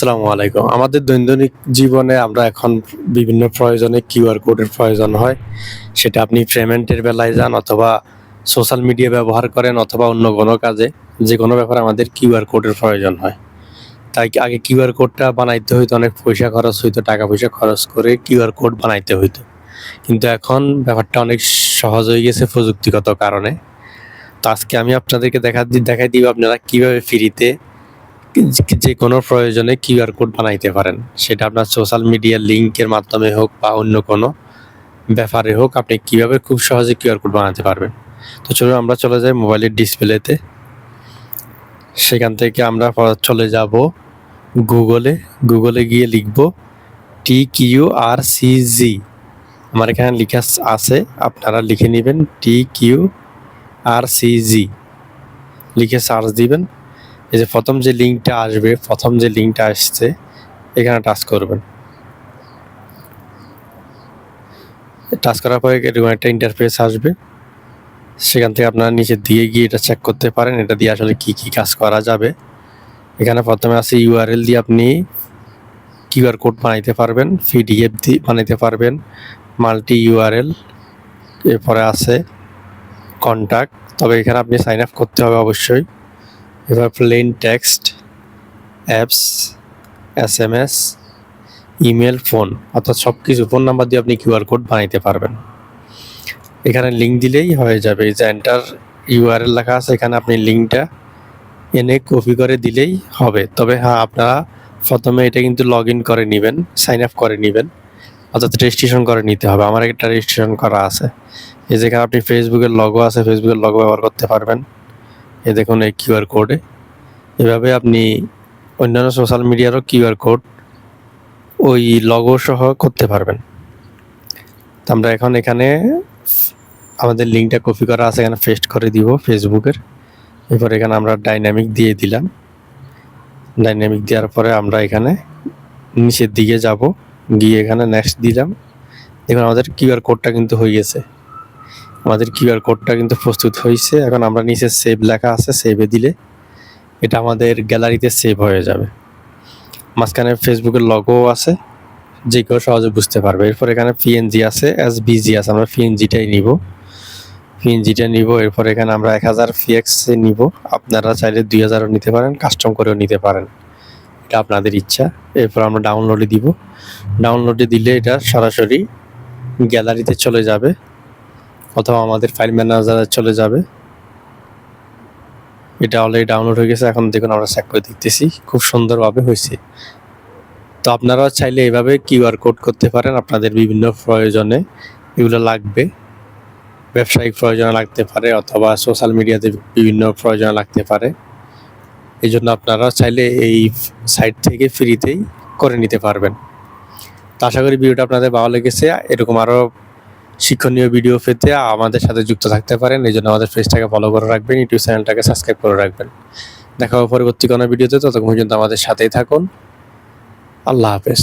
আসসালামু আলাইকুম। আমাদের দৈনন্দিন জীবনে আমরা এখন বিভিন্ন প্রয়োজনে কিউআর কোডের প্রয়োজন হয়। সেটা আপনি পেমেন্টের বেলায় যান অথবা সোশ্যাল মিডিয়া ব্যবহার করেন অথবা অন্য কোনো কাজে, যে কোনো ব্যাপারে আমাদের কিউআর কোডের প্রয়োজন হয়। তাই আগে কিউআর কোডটা বানাইতে হইতো, অনেক পয়সা খরচ হইতো, টাকা পয়সা খরচ করে কিউআর কোড বানাইতে হইতো। কিন্তু এখন ব্যাপারটা অনেক সহজ হয়ে গেছে প্রযুক্তিগত কারণে। তো আজকে আমি আপনাদেরকে দেখা দেখাই দিব আপনারা কীভাবে ফ্রিতে যে কোনো প্রয়োজনে কিউআর কোড বানাইতে পারেন। সেটা আপনার সোশ্যাল মিডিয়ার লিঙ্কের মাধ্যমে হোক বা অন্য কোনো ব্যাপারে হোক, আপনি কীভাবে খুব সহজে কিউআর কোড বানাতে পারবেন। তো চলুন আমরা চলে যাই মোবাইলের ডিসপ্লেতে সেখান থেকে আমরা চলে যাব গুগলে গুগলে গিয়ে লিখব টি কিউ আর সি জি আমার এখানে লেখা আছে, আপনারা লিখে নেবেন টি কিউ আর সি জি লিখে সার্চ দিবেন। এই যে প্রথম যে লিঙ্কটা আসবে, প্রথম যে লিঙ্কটা আসছে, এখানে টাচ করবেন। টাচ করার পরে এরকম একটা ইন্টারফেস আসবে। সেখান থেকে আপনারা নিচে দিয়ে গিয়ে এটা চেক করতে পারেন, এটা দিয়ে আসলে কি কি কাজ করা যাবে। এখানে প্রথমে আছে ইউআরএল দিয়ে আপনি কিউআর কোড বানাইতে পারবেন পিডিএফ দিয়ে বানাইতে পারবেন মাল্টি ইউআরএল এরপরে আছে কন্ট্যাক্ট তবে এখানে আপনি সাইন আপ করতে হবে অবশ্যই। এবার plain text apps S M S email phone অর্থাৎ সব কিছু ফোন নাম্বার দিয়ে আপনি কিউআর কোড বানাইতে পারবেন। এখানে লিঙ্ক দিলেই হয়ে যাবে। এই যে এন্টার ইউআরএল লেখা আছে, এখানে আপনি লিঙ্কটা এনে কপি করে দিলেই হবে। তবে হ্যাঁ আপনারা প্রথমে এটা কিন্তু লগ ইন করে নেবেন সাইন আপ করে নেবেন, অর্থাৎ রেজিস্ট্রেশন করে নিতে হবে। আমার একটা রেজিস্ট্রেশন করা আছে। এই যেখানে আপনি ফেসবুকের লগও আছে ফেসবুকের লগো ব্যবহার করতে পারবেন। এই দেখুন এই কিউআর কোডে এভাবে আপনি অন্যান্য সোশ্যাল মিডিয়ারও কিউআর কোড ওই লগো সহ করতে পারবেন। তো আমরা এখন এখানে আমাদের লিঙ্কটা কপি করা আছে, এখানে পেস্ট করে দিব ফেসবুকের এরপর এখানে আমরা ডাইনামিক দিয়ে দিলাম। ডাইনামিক দেওয়ার পরে আমরা এখানে নিচের দিকে যাব, গিয়ে এখানে নেক্সট দিলাম। দেখুন আমাদের কিউআর কোডটা কিন্তু হয়ে গেছে। আমাদের কিউআর কোডটা কিন্তু প্রস্তুত হয়েছে। এখন আমরা নিচে সেভ লেখা আছে সেভে দিলে এটা আমাদের গ্যালারিতে সেভ হয়ে যাবে। মাঝখানে ফেসবুকের লগও আছে, যে কেউ সহজে বুঝতে পারবে। এরপর এখানে পিএনজি আছে এস বিজি আছে, আমরা পিএনজিটাই নিব। পিএনজিটা নিব, এরপর এখানে আমরা এক হাজার ফিএক্স নিব। আপনারা চাইলে দুই হাজারও নিতে পারেন কাস্টম করেও নিতে পারেন। এটা আপনাদের ইচ্ছা। এরপর আমরা ডাউনলোডে দিব। ডাউনলোডে দিলে এটা সরাসরি গ্যালারিতে চলে যাবে। অথবা আমাদের ফাইল ম্যানেজারে চলে যাবে। এটা অলরেডি ডাউনলোড হয়ে গেছে, এখন দেখুন আমরা চেক করে দেখতেছি, খুব সুন্দরভাবে হয়েছে। তো আপনারা চাইলে এভাবে কিউআর কোড করতে পারেন, আপনাদের বিভিন্ন প্রয়োজনে এগুলো লাগবে। ব্যবসায়িক প্রয়োজনে লাগতে পারে, অথবা সোশ্যাল মিডিয়াতে বিভিন্ন প্রয়োজনে লাগতে পারে। এই জন্য আপনারা চাইলে এই সাইট থেকে ফ্রিতেই করে নিতে পারবেন। তো আশা করি ভিডিওটা আপনাদের ভালো লেগেছে। এরকম আরও শিক্ষণীয় ভিডিও পেতে আমাদের সাথে যুক্ত থাকতে পারেন। এই জন্য আমাদের পেজটাকে ফলো করে রাখবেন ইউটিউব চ্যানেলটাকে সাবস্ক্রাইব করে রাখবেন। দেখা হবে পরবর্তী কোনো ভিডিওতে ততক্ষণ পর্যন্ত আমাদের সাথেই থাকুন। আল্লাহ হাফেজ।